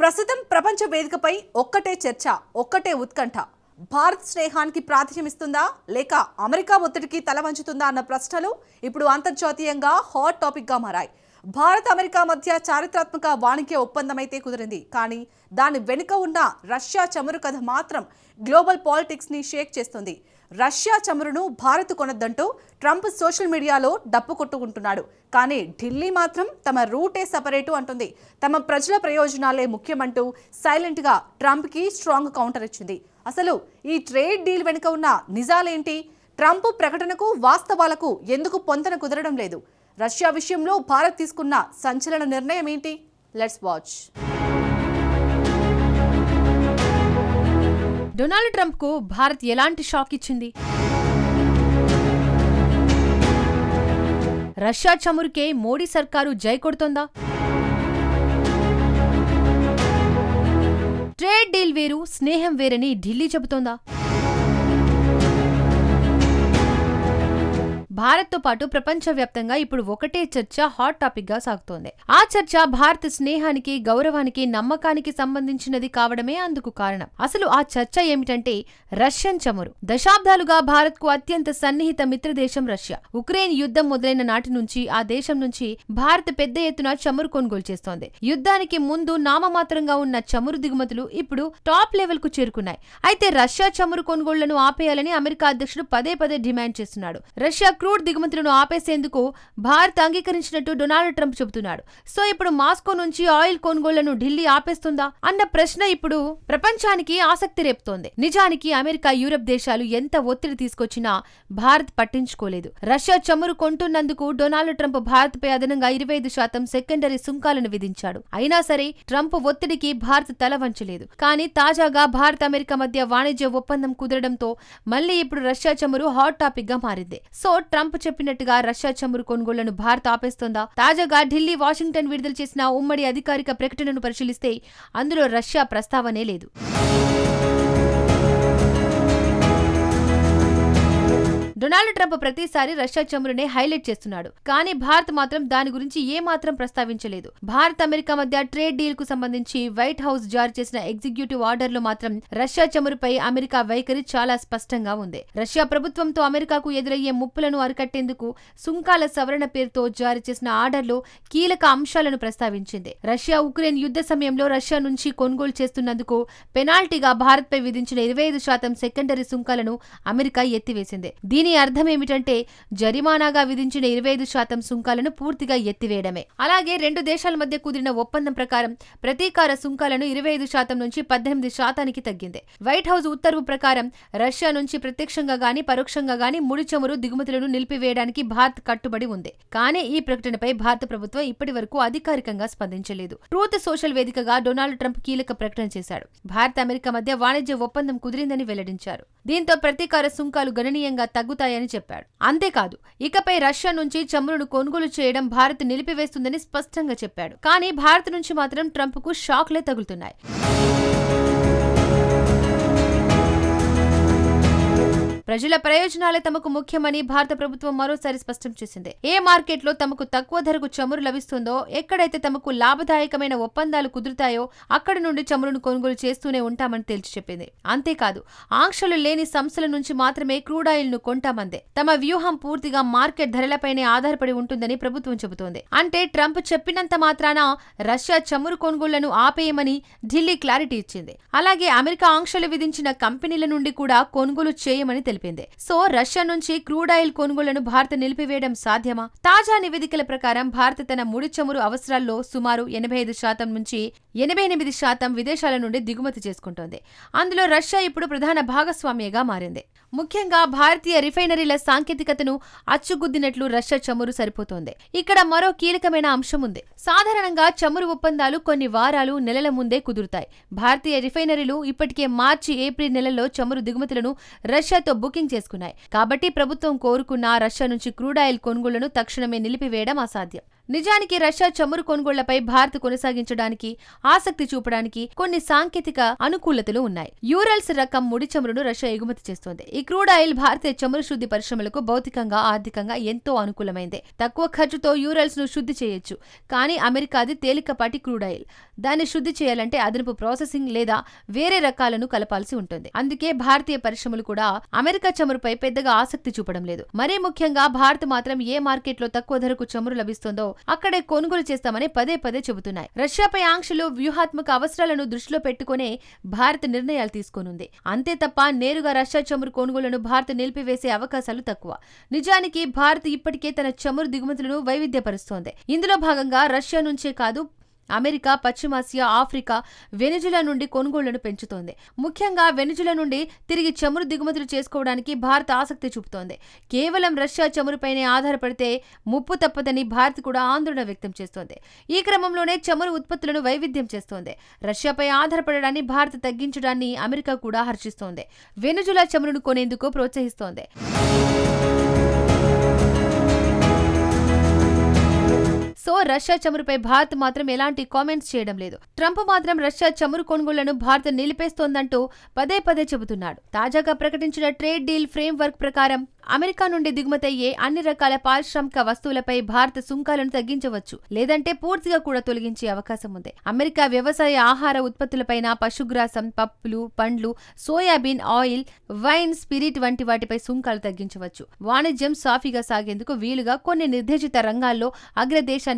ప్రస్తుతం ప్రపంచ వేదికపై ఒక్కటే చర్చ ఒక్కటే ఉత్కంఠ. భారత్ స్నేహానికి ప్రాధాన్యమిస్తుందా? లేక అమెరికా ఒత్తిడికి తల వంచుతుందా అన్న ప్రశ్నలు ఇప్పుడు అంతర్జాతీయంగా హాట్ టాపిక్గా మారాయి. భారత్ అమెరికా మధ్య చారిత్రాత్మక వాణిజ్య ఒప్పందమైతే కుదిరింది. కానీ దాని వెనుక ఉన్న రష్యా చమురు కథ మాత్రం గ్లోబల్ పాలిటిక్స్ని షేక్ చేస్తుంది. రష్యా చమురును భారత్ కొనద్దంటూ ట్రంప్ సోషల్ మీడియాలో డప్పు కొట్టుకుంటున్నాడు. కానీ ఢిల్లీ మాత్రం తమ రూటే సపరేటు అంటుంది. తమ ప్రజల ప్రయోజనాలే ముఖ్యమంటూ సైలెంట్గా ట్రంప్కి స్ట్రాంగ్ కౌంటర్ ఇచ్చింది. అసలు ఈ ట్రేడ్ డీల్ వెనుక ఉన్న నిజాలేంటి? ట్రంప్ ప్రకటనకు వాస్తవాలకు ఎందుకు పొంతన కుదరడం లేదు? రష్యా విషయంలో భారత్ తీసుకున్న సంచలన నిర్ణయం ఏంటి? లెట్స్ వాచ్ డొనాల్డ్ ట్రంప్కు భారత్ ఎలాంటి షాక్ ఇచ్చింది? రష్యా చమురుకే మోడీ సర్కారు జై కొడుతోందా? ట్రేడ్ డీల్ వేరు స్నేహం వేరని ఢిల్లీ చెబుతోందా? భారత్తో పాటు ప్రపంచవ్యాప్తంగా ఇప్పుడు ఒకటే చర్చ హాట్ టాపిక్గా సాగుతోంది. ఆ చర్చ భారత్ స్నేహానికి గౌరవానికి నమ్మకానికి సంబంధించినది కావడమే అందుకు కారణం. అసలు ఆ చర్చ ఏమిటంటే రష్యన్ చమురు. దశాబ్దాలుగా భారత్కు అత్యంత సన్నిహిత మిత్రదేశం రష్యా. ఉక్రెయిన్ యుద్ధం మొదలైన నాటి నుంచి ఆ దేశం నుంచి భారత్ పెద్ద ఎత్తున చమురు కొనుగోలు చేస్తోంది. యుద్ధానికి ముందు నామమాత్రంగా ఉన్న చమురు దిగుమతులు ఇప్పుడు టాప్ లెవెల్కు చేరుకున్నాయి. అయితే రష్యా చమురు కొనుగోళ్ళను ఆపేయాలని అమెరికా అధ్యక్షుడు పదే పదే డిమాండ్ చేస్తున్నాడు. రష్యా క్రూడ్ దిగుమతులను ఆపేసేందుకు భారత్ అంగీకరించినట్టు డొనాల్డ్ ట్రంప్ చెబుతున్నాడు. సో ఇప్పుడు మాస్కో నుంచి ఆయిల్ కొనుగోళ్ళను ఢిల్లీ ఆపేస్తుందా? అన్న ప్రశ్న ఇప్పుడు ప్రపంచానికి ఆసక్తి రేపుతోంది. నిజానికి అమెరికా యూరప్ దేశాలు ఎంత ఒత్తిడి తీసుకొచ్చినా భారత్ పట్టించుకోలేదు. రష్యా చమురు కొంటున్నందుకు డొనాల్డ్ ట్రంప్ భారత్ పై అదనంగా ఇరవై ఐదు శాతం సెకండరీ సుంకాలను విధించాడు. అయినా సరే ట్రంప్ ఒత్తిడికి భారత్ తల వంచలేదు. కానీ తాజాగా భారత్ అమెరికా మధ్య వాణిజ్య ఒప్పందం కుదరడంతో మళ్ళీ ఇప్పుడు రష్యా చమురు హాట్ టాపిక్గా మారింది. సో ట్రంప్ చెప్పినట్టుగా రష్యా చమురు కొనుగోళ్ళను భారత్ ఆపేస్తోందా? తాజాగా ఢిల్లీ వాషింగ్టన్ విడుదల చేసిన ఉమ్మడి అధికారిక ప్రకటనను పరిశీలిస్తే అందులో రష్యా ప్రస్తావనే లేదు. డొనాల్డ్ ట్రంప్ ప్రతిసారి రష్యా చమురునే హైలైట్ చేస్తున్నాడు. కానీ భారత్ మాత్రం దాని గురించి ఏ మాత్రం ప్రస్తావించలేదు. భారత్ అమెరికా మధ్య ట్రేడ్ డీల్కు సంబంధించి వైట్ హౌస్ జారీ చేసిన ఎగ్జిక్యూటివ్ ఆర్డర్లు మాత్రం రష్యా చమురుపై అమెరికా వైఖరి చాలా స్పష్టంగా ఉంది. రష్యా ప్రభుత్వంతో అమెరికాకు ఎదురయ్యే ముప్పులను అరికట్టేందుకు సుంకాల సవరణ పేరుతో జారీ చేసిన ఆర్డర్లో కీలక అంశాలను ప్రస్తావించింది. రష్యా ఉక్రెయిన్ యుద్ధ సమయంలో రష్యా నుంచి కొనుగోలు చేస్తున్నందుకు పెనాల్టీగా భారత్పై విధించిన ఇరవై ఐదు శాతం సెకండరీ సుంకాలను అమెరికా ఎత్తివేసింది. దీని అర్థం ఏమిటంటే జరిమానాగా విధించిన ఇరవై ఐదు శాతం సుంకాలను పూర్తిగా ఎత్తివేయడమే. అలాగే రెండు దేశాల మధ్య కుదిరిన ఒప్పందం ప్రకారం ప్రతీకార సుంకాలను ఇరవై ఐదు శాతం నుంచి పద్దెనిమిది శాతానికి తగ్గింది. వైట్ హౌస్ ఉత్తర్వు ప్రకారం రష్యా నుంచి ప్రత్యక్షంగా గాని పరోక్షంగా గాని ముడి చమురు దిగుమతులను నిలిపివేయడానికి భారత్ కట్టుబడి ఉంది. కానీ ఈ ప్రకటనపై భారత ప్రభుత్వం ఇప్పటి వరకు అధికారికంగా స్పందించలేదు. ట్రూత్ సోషల్ వేదికగా డొనాల్డ్ ట్రంప్ కీలక ప్రకటన చేశాడు. భారత్ అమెరికా మధ్య వాణిజ్య ఒప్పందం కుదిరిందని వెల్లడించారు. దీంతో ప్రతీకార సుంకాలు గణనీయంగా తగ్గుతాయని చెప్పాడు. అంతేకాదు ఇకపై రష్యా నుంచి చమురును కొనుగోలు చేయడం భారత్ నిలిపివేస్తుందని స్పష్టంగా చెప్పాడు. కానీ భారత్ నుంచి మాత్రం ట్రంప్కు షాక్లే తగులుతున్నాయి. ప్రజల ప్రయోజనాలే తమకు ముఖ్యమని భారత ప్రభుత్వం మరోసారి స్పష్టం చేసింది. ఏ మార్కెట్లో తమకు తక్కువ ధరకు చమురు లభిస్తుందో ఎక్కడైతే తమకు లాభదాయకమైన ఒప్పందాలు కుదురుతాయో అక్కడి నుండి చమురును కొనుగోలు చేస్తూనే ఉంటామని తేల్చి చెప్పింది. అంతేకాదు ఆంక్షలు లేని సంస్థల నుంచి మాత్రమే క్రూడ్ ఆయిల్ను కొంటామందే. తమ వ్యూహం పూర్తిగా మార్కెట్ ధరలపైనే ఆధారపడి ఉంటుందని ప్రభుత్వం చెబుతోంది. అంటే ట్రంప్ చెప్పినంత మాత్రాన రష్యా చమురు కొనుగోళ్ళను ఆపేయమని ఢిల్లీ క్లారిటీ ఇచ్చింది. అలాగే అమెరికా ఆంక్షలు విధించిన కంపెనీల నుండి కూడా కొనుగోలు చేయమని తెలిపింది. సో రష్యా నుంచి క్రూడ్ ఆయిల్ కొనుగోళ్ళను భారత్ నిలిపివేయడం సాధ్యమా? తాజా నివేదికల ప్రకారం భారత్ తన ముడి చమురు అవసరాల్లో సుమారు ఎనభై ఐదు శాతం నుంచి ఎనభై ఎనిమిది శాతం విదేశాల నుండి దిగుమతి చేసుకుంటోంది. అందులో రష్యా ఇప్పుడు ప్రధాన భాగస్వామ్యగా మారింది. ముఖ్యంగా భారతీయ రిఫైనరీల సాంకేతికతను అచ్చుగుద్దినట్లు రష్యా చమురు సరిపోతోంది. ఇక్కడ మరో కీలకమైన అంశం ఉంది. సాధారణంగా చమురు ఒప్పందాలు కొన్ని వారాలు నెలల ముందే కుదురుతాయి. భారతీయ రిఫైనరీలు ఇప్పటికే మార్చి ఏప్రిల్ నెలలో చమురు దిగుమతులను రష్యాతో బుకింగ్ చేసుకున్నాయి. కాబట్టి ప్రభుత్వం కోరుకున్న రష్యా నుంచి క్రూడ్ ఆయిల్ కొనుగోళ్ళను తక్షణమే నిలిపివేయడం అసాధ్యం. నిజానికి రష్యా చమురు కొనుగోళ్ళపై భారత్ కొనసాగించడానికి ఆసక్తి చూపడానికి కొన్ని సాంకేతిక అనుకూలతలు ఉన్నాయి. యూరల్స్ రకం ముడి చమురును రష్యా ఎగుమతి చేస్తోంది. ఈ క్రూడ్ ఆయిల్ భారతీయ చమురు శుద్ధి పరిశ్రమలకు భౌతికంగా ఆర్థికంగా ఎంతో అనుకూలమైంది. తక్కువ ఖర్చుతో యూరల్స్ను శుద్ధి చేయొచ్చు కానీ అమెరికాది తేలికపాటి క్రూడ్ ఆయిల్. దాన్ని శుద్ధి చేయాలంటే అదనపు ప్రాసెసింగ్ లేదా వేరే రకాలను కలపాల్సి ఉంటుంది. అందుకే భారతీయ పరిశ్రమలు కూడా అమెరికా చమురుపై పెద్దగా ఆసక్తి చూపడం లేదు. మరీ ముఖ్యంగా భారత్ మాత్రం ఏ మార్కెట్లో తక్కువ ధరకు చమురు లభిస్తుందో అక్కడే కొనుగోలు చేస్తామని పదే పదే చెబుతున్నాయి. రష్యాపై ఆంక్షలు వ్యూహాత్మక అవసరాలను దృష్టిలో పెట్టుకునే భారత్ నిర్ణయాలు తీసుకోనుంది. అంతే తప్ప నేరుగా రష్యా చమురు కొనుగోలును భారత్ నిలిపివేసే అవకాశాలు తక్కువ. నిజానికి భారత్ ఇప్పటికే తన చమురు దిగుమతులను వైవిధ్యపరుస్తోంది. ఇందులో భాగంగా రష్యా నుంచే కాదు అమెరికా పశ్చిమాసియా ఆఫ్రికా వెనుజులా నుండి కొనుగోళ్ళను పెంచుతోంది. ముఖ్యంగా వెనుజులా నుండి తిరిగి చమురు దిగుమతులు చేసుకోవడానికి భారత్ ఆసక్తి చూపుతోంది. కేవలం రష్యా చమురుపైనే ఆధారపడితే ముప్పు తప్పదని భారత్ కూడా ఆందోళన వ్యక్తం చేస్తోంది. ఈ క్రమంలోనే చమురు ఉత్పత్తులను వైవిధ్యం చేస్తోంది. రష్యాపై ఆధారపడడాన్ని భారత్ తగ్గించడాన్ని అమెరికా కూడా హర్షిస్తోంది. వెనుజులా చమురును కొనేందుకు ప్రోత్సహిస్తోంది. సో రష్యా చమురుపై భారత్ మాత్రం ఎలాంటి కామెంట్స్ చేయడం లేదు. ట్రంప్ మాత్రం రష్యా చమురు కొనుగోళ్ళను భారత్ నిలిపేస్తోందంటూ పదే పదే చెబుతున్నాడు. తాజాగా ప్రకటించిన ట్రేడ్ డీల్ ఫ్రేమ్ వర్క్ ప్రకారం అమెరికా నుండి దిగుమతయ్యే అన్ని రకాల పారిశ్రామిక వస్తువులపై భారత సుంకాలను తగ్గించవచ్చు లేదంటే పూర్తిగా కూడా తొలగించే అవకాశం ఉంది. అమెరికా వ్యవసాయ ఆహార ఉత్పత్తులపైన పశుగ్రాసం పప్పులు పండ్లు సోయాబీన్ ఆయిల్ వైన్ స్పిరిట్ వంటి వాటిపై సుంకాలు తగ్గించవచ్చు. వాణిజ్యం సాఫీగా సాగేందుకు వీలుగా కొన్ని నిర్దేశిత రంగాల్లో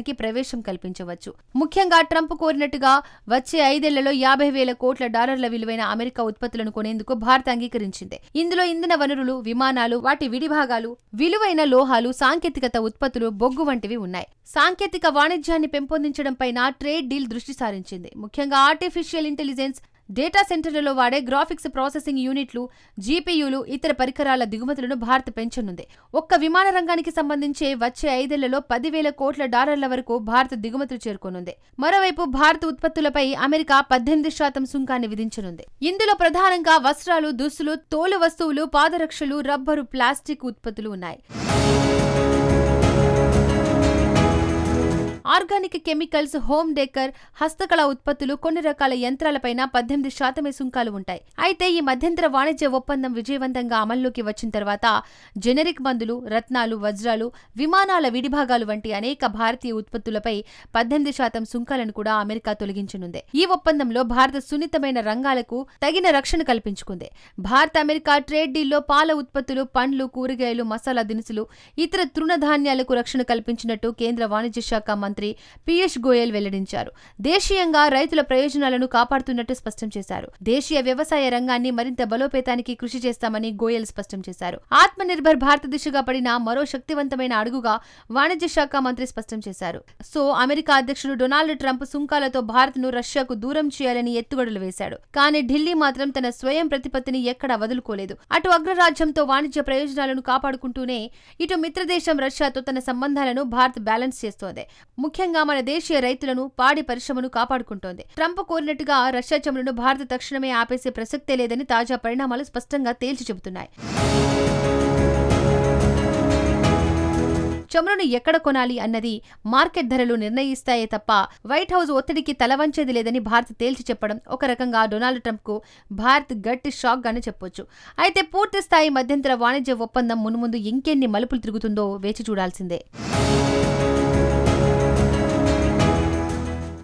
దేశానికి ప్రవేశం కల్పించవచ్చు. ముఖ్యంగా ట్రంప్ కోరినట్టుగా వచ్చే ఐదేళ్ళలో యాభై వేల కోట్ల డాలర్ల విలువైన అమెరికా ఉత్పత్తులను కొనేందుకు భారత్ అంగీకరించింది. ఇందులో ఇంధన వనరులు విమానాలు వాటి విడిభాగాలు విలువైన లోహాలు సాంకేతికత ఉత్పత్తులు బొగ్గు వంటివి ఉన్నాయి. సాంకేతిక వాణిజ్యాన్ని పెంపొందించడం పైన ట్రేడ్ డీల్ దృష్టి సారించింది. ముఖ్యంగా ఆర్టిఫిషియల్ ఇంటెలిజెన్స్ డేటా సెంటర్లలో వాడే గ్రాఫిక్స్ ప్రాసెసింగ్ యూనిట్లు జీపీయూలు ఇతర పరికరాల దిగుమతులను భారత్ పెంచనుంది. ఒక్క విమాన రంగానికి సంబంధించి వచ్చే ఐదేళ్ళలో పదివేల కోట్ల డాలర్ల వరకు భారత్ దిగుమతులు చేరుకోనుంది. మరోవైపు భారత ఉత్పత్తులపై అమెరికా పద్దెనిమిది శాతం సుంకాన్ని విధించనుంది. ఇందులో ప్రధానంగా వస్త్రాలు దుస్తులు తోలు వస్తువులు పాదరక్షలు రబ్బరు ప్లాస్టిక్ ఉత్పత్తులు ఉన్నాయి. ఆర్గానిక్ కెమికల్స్ హోమ్ డెకర్ హస్తకళ ఉత్పత్తులు కొన్ని రకాల యంత్రాలపైన పద్దెనిమిది శాతమే సుంకాలు ఉంటాయి. అయితే ఈ మధ్యంతర వాణిజ్య ఒప్పందం విజయవంతంగా అమల్లోకి వచ్చిన తర్వాత జెనరిక్ మందులు రత్నాలు వజ్రాలు విమానాల విడిభాగాలు వంటి అనేక భారతీయ ఉత్పత్తులపై పద్దెనిమిది శాతం సుంకాలను కూడా అమెరికా తొలగించనుంది. ఈ ఒప్పందంలో భారత సున్నితమైన రంగాలకు తగిన రక్షణ కల్పించుకుంది. భారత అమెరికా ట్రేడ్ డీల్లో పాల ఉత్పత్తులు పండ్లు కూరగాయలు మసాలా దినుసులు ఇతర తృణధాన్యాలకు రక్షణ కల్పించినట్టు కేంద్ర వాణిజ్య శాఖ మంత్రి పీయూష్ గోయల్ వెల్లడించారు. దేశీయంగా రైతుల ప్రయోజనాలను కాపాడుతున్నట్టు స్పష్టం చేశారు. దేశీయ వ్యవసాయ రంగాన్ని మరింత బలోపేతానికి కృషి చేస్తామని గోయల్ స్పష్టం చేశారు. ఆత్మ నిర్భర్ దిశగా పడిన మరో శక్తివంతమైన అడుగుగా వాణిజ్య శాఖ మంత్రి స్పష్టం చేశారు. సో అమెరికా అధ్యక్షుడు డొనాల్డ్ ట్రంప్ సుంకాలతో భారత్ను రష్యాకు దూరం చేయాలని ఎత్తుగడలు వేశాడు. కానీ ఢిల్లీ మాత్రం తన స్వయం ప్రతిపత్తిని ఎక్కడా వదులుకోలేదు. అటు అగ్రరాజ్యంతో వాణిజ్య ప్రయోజనాలను కాపాడుకుంటూనే ఇటు మిత్రదేశం రష్యాతో తన సంబంధాలను భారత్ బ్యాలెన్స్ చేస్తోంది. ముఖ్యంగా మన దేశీయ రైతులను పాడి పరిశ్రమను కాపాడుకుంటోంది. ట్రంప్ కోరినట్టుగా రష్యా చమురును భారత తక్షణమే ఆపేసే ప్రసక్తే లేదని తాజా పరిణామాలు స్పష్టంగా తేల్చి చెబుతున్నాయి. చమురును ఎక్కడ కొనాలి అన్నది మార్కెట్ ధరలు నిర్ణయిస్తాయే తప్ప వైట్ హౌస్ ఒత్తిడికి తలవంచేది లేదని భారత్ తేల్చి చెప్పడం ఒక రకంగా డొనాల్డ్ ట్రంప్కు భారత్ గట్టి షాక్ గానే చెప్పొచ్చు. అయితే పూర్తి స్థాయి మధ్యంతర వాణిజ్య ఒప్పందం మున్ముందు ఇంకెన్ని మలుపులు తిరుగుతుందో వేచి చూడాల్సిందే.